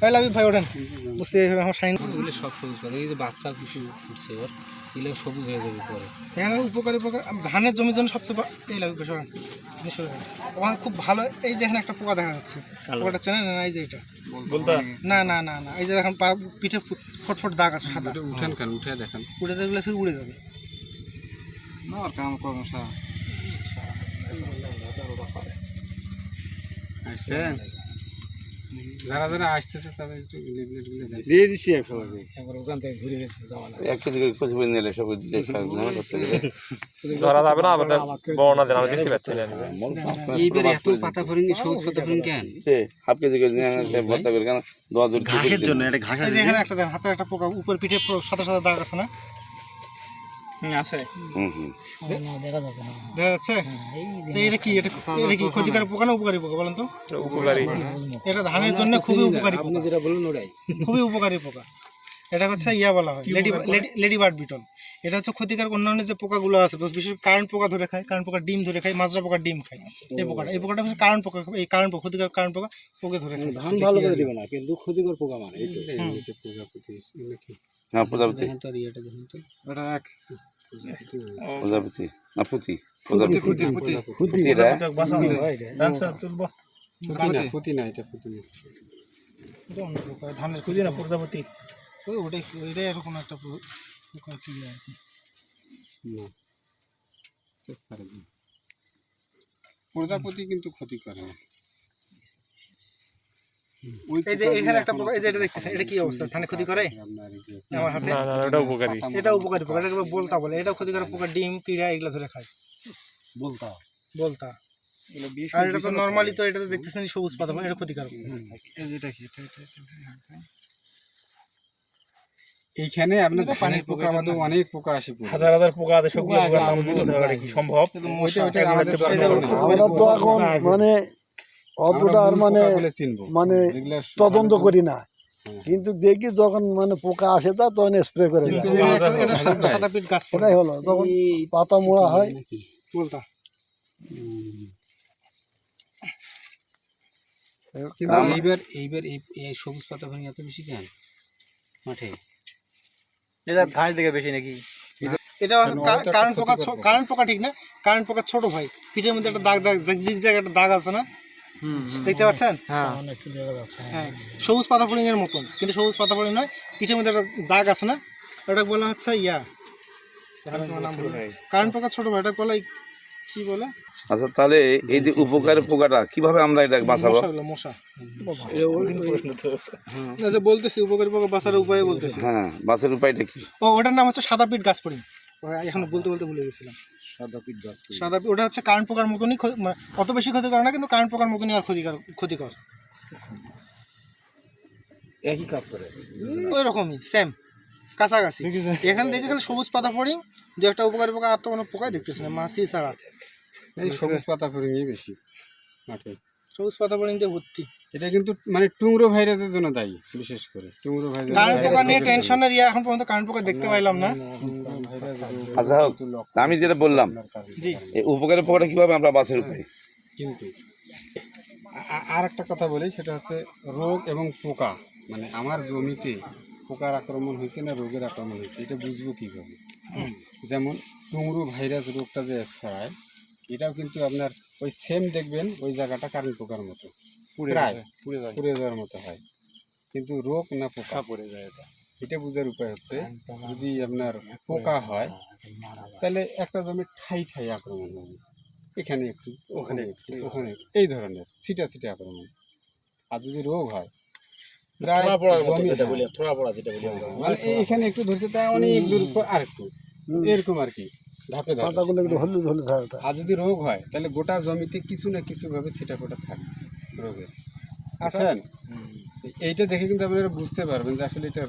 ভাই লাভি ভাই ওঠেন। বুঝতে আমার সাইন এগুলো সব সবুজ পাতা এই যে বাচ্চা কিছু ফুটছে ওর এগুলো সবুজ হয়ে যাবে পরে। এখানে উপকারী পোকা ধানের জমির জন্য সবচেয়ে এই লাগবে বেশি ওখানে খুব ভালো এই যে এখানে একটা পোকা দেখা যাচ্ছে। পোকাটা চেনে না এই যে এটা? বলতে? না না না না। এই যে দেখেন পা পিঠে ফটফট দাগ আছে সাদা। উঠেন কেন? উঠে দেখেন। উড়ে দেখলে ফির উড়ে যাবে। না আর কাম কর্মশা আসছেন? যারা যারা আসতেছে তাদের একটু দিয়ে দিছি একসঙ্গে একবার ওখান থেকে ঘুরে গেছে এক কেজি করে খুঁজে নিলে সব দিলে ধরা যাবে না আমাদের বর্ণনা দেন আমি দেখতে পাচ্ছি না এইবার এত পাতা ফরিং সবুজ পাতা ফরিং কেন? হাফ কেজি করে নিয়ে ভর্তা করে কেন? দোয়া দূর ঘাসের জন্য এটা ঘাস এই এখানে একটা হাতে একটা পোকা উপর পিঠে সাদা সাদা দাগ আছে না? আছে। হুম হুম। দেখা যাচ্ছে দেখা যাচ্ছে? এটা কি এটা এটা কি ক্ষতিকারক পোকা না উপকারী পোকা বলেন তো? উপকারী। এটা ধানের জন্য খুবই উপকারী আপনি যেটা বললেন ওটাই। খুবই উপকারী পোকা। এটা হচ্ছে ইয়া বলা হয় লেডি লেডি বার্ড বিটল। এটা হচ্ছে ক্ষতিকারক অন্যান্য যে পোকাগুলো আছে বিশেষ করে কারেন্ট পোকা ধরে খায় কারেন্ট পোকার ডিম ধরে খায় মাজরা পোকা ডিম খায়। এই পোকাটা এই পোকাটা হচ্ছে কারেন্ট পোকা এই কারেন্ট পোকা ক্ষতিকারক কারেন্ট পোকা পোকে ধরে খায়। ধান ভালো করে দিবে না কিন্তু ক্ষতিকর পোকা মানে এই তো। প্রজাপতি হ্যাঁ প্রজাপতি। ওটা এক। প্রজাপতি। না পুঁতি। প্রজাপতি। ফুটি ফুটি পুঁতি এটা? ফুটি না এটা ফুটি না। এটা অন্য পোকা ধানের খুঁজি না প্রজাপতি। ওটাই ওইটাই এরকম একটা কি আর কি। প্রজাপতি কিন্তু ক্ষতি করে না। এই যে এখানে একটা এই যে এটা দেখতেছেন এটা কি অবস্থা? ধানে ক্ষতি করে? আপনার এই যে আমার হাতে না না ওটা উপকারী। এটা উপকারী পোকা এটা বলতা বলে। এটা ক্ষতিকারক পোকা ডিম কিড়া এগুলো ধরে খায়। বলতা। বলতা। আর এটা তো নর্মালি তো এটা তো দেখতেছেন সবুজ পাতা এটা ক্ষতিকারক। এই যে এটা কি? এটা এটা এটা এইখানে আপনার পানির পোকা আমাদের অনেক পোকা আসে হাজার হাজার পোকা আছে সবগুলো পোকার নাম বলতে হবে কি সম্ভব? ওইটা ওইটা আমাদের মানে মূল মানে মানে তদন্ত করি না। কিন্তু দেখি যখন মানে পোকা আসে তা তখন স্প্রে করে হলো। তখন পাতা মোড়া হয়। এইবার এইবার এই সবুজ পাতা ভাঙি এত বেশি কেন? মাঠে? এটা ঘাস থেকে বেশি নাকি? এটা কারেন্ট পোকা কারেন্ট পোকা ঠিক না। কারেন্ট পোকা ছোট ভাই। পিঠের মধ্যে একটা দাগ দাগ জিগ জিগ একটা দাগ আছে না? দেখতে পাচ্ছেন? দেখা যাচ্ছে হ্যাঁ। সবুজ পাতা ফড়িং এর মতন কিন্তু সবুজ পাতা ফড়িং নয় পিঠের মধ্যে একটা দাগ আছে না ওটা বলা হচ্ছে ইয়া। কারেন্ট পোকা ছোট ভাই। এটা বলে কি বলে? আচ্ছা তাহলে এই যে উপকারী পোকাটা কীভাবে আমরা এটা বাঁচাবো? মশা বলতেছি উপকারী পোকা বাঁচার উপায় বলতেছি। হ্যাঁ বাঁচার উপায়টা কি? ও ওটার নাম হচ্ছে সাদা পিঠ গাছ ফড়িং এখন বলতে বলতে ভুলে গেছিলাম। সাদা পিঠ গাছ সাদা পি- ওটা হচ্ছে কারেন্ট পোকার মতনই মানে অত বেশি ক্ষতি করে না কিন্তু কারেন্ট পোকার মতনই আর ক্ষতিকর ক্ষতিকর। একই কাজ করে। ওই রকমই সেম কাছাকাছি। এখানে দেখে খালি সবুজ পাতা পড়ি দু একটা উপকারী পোকা আর তো কোনো পোকাই দেখতেছি না মাছি ছাড়া। এই সবুজ পাতা ফরিংই বেশি মাঠে। সবুজ পাতা পড়ি দিয়ে ভর্তি। এটা কিন্তু মানে টুংরো ভাইরাসের জন্য দায়ী বিশেষ করে। টুংরো ভাইরাস কারেন্ট পোকা নিয়ে টেনশনের ইয়ে এখন পর্যন্ত কারেন্ট পোকা দেখতে পাইলাম না। আচ্ছা হোক আমি যেটা বললাম জি। এই উপকারী পোকাটা কীভাবে আমরা বাঁচার উপায় কিন্তু আর একটা কথা বলি সেটা হচ্ছে রোগ এবং পোকা। মানে আমার জমিতে পোকার আক্রমণ হয়েছে না রোগের আক্রমণ হয়েছে এটা বুঝব কীভাবে? যেমন টুংরু ভাইরাস রোগটা যে ছড়ায় এটাও কিন্তু আপনার ওই সেম দেখবেন ওই জায়গাটা কারেন্ট পোকার মতো। প্রায় পুড়ে যাওয়ার মতো হয়। কিন্তু রোগ না পোকা। পড়ে যায় এটা। এটা বোঝার উপায় হচ্ছে যদি আপনার পোকা হয় তাহলে একটা জমি ঠাই ঠাই আক্রমণ হবে। এখানে একটু ওখানে একটু। ওখানে এই ধরনের ছিটা ছিটা আক্রমণ। আর যদি রোগ হয় জমি হ্যাঁ। মানে এইখানে একটু ধরছে তাই অনেক দূর আর একটু এরকম আর কি ধাপে ধাপে। একটু হলুদ হলুদ আর যদি রোগ হয় তাহলে গোটা জমিতে কিছু না কিছু ভাবে ছিটা ফোটা থাকে রোগের। আসেন এইটা দেখে কিন্তু আপনারা বুঝতে পারবেন যে আসলে এটা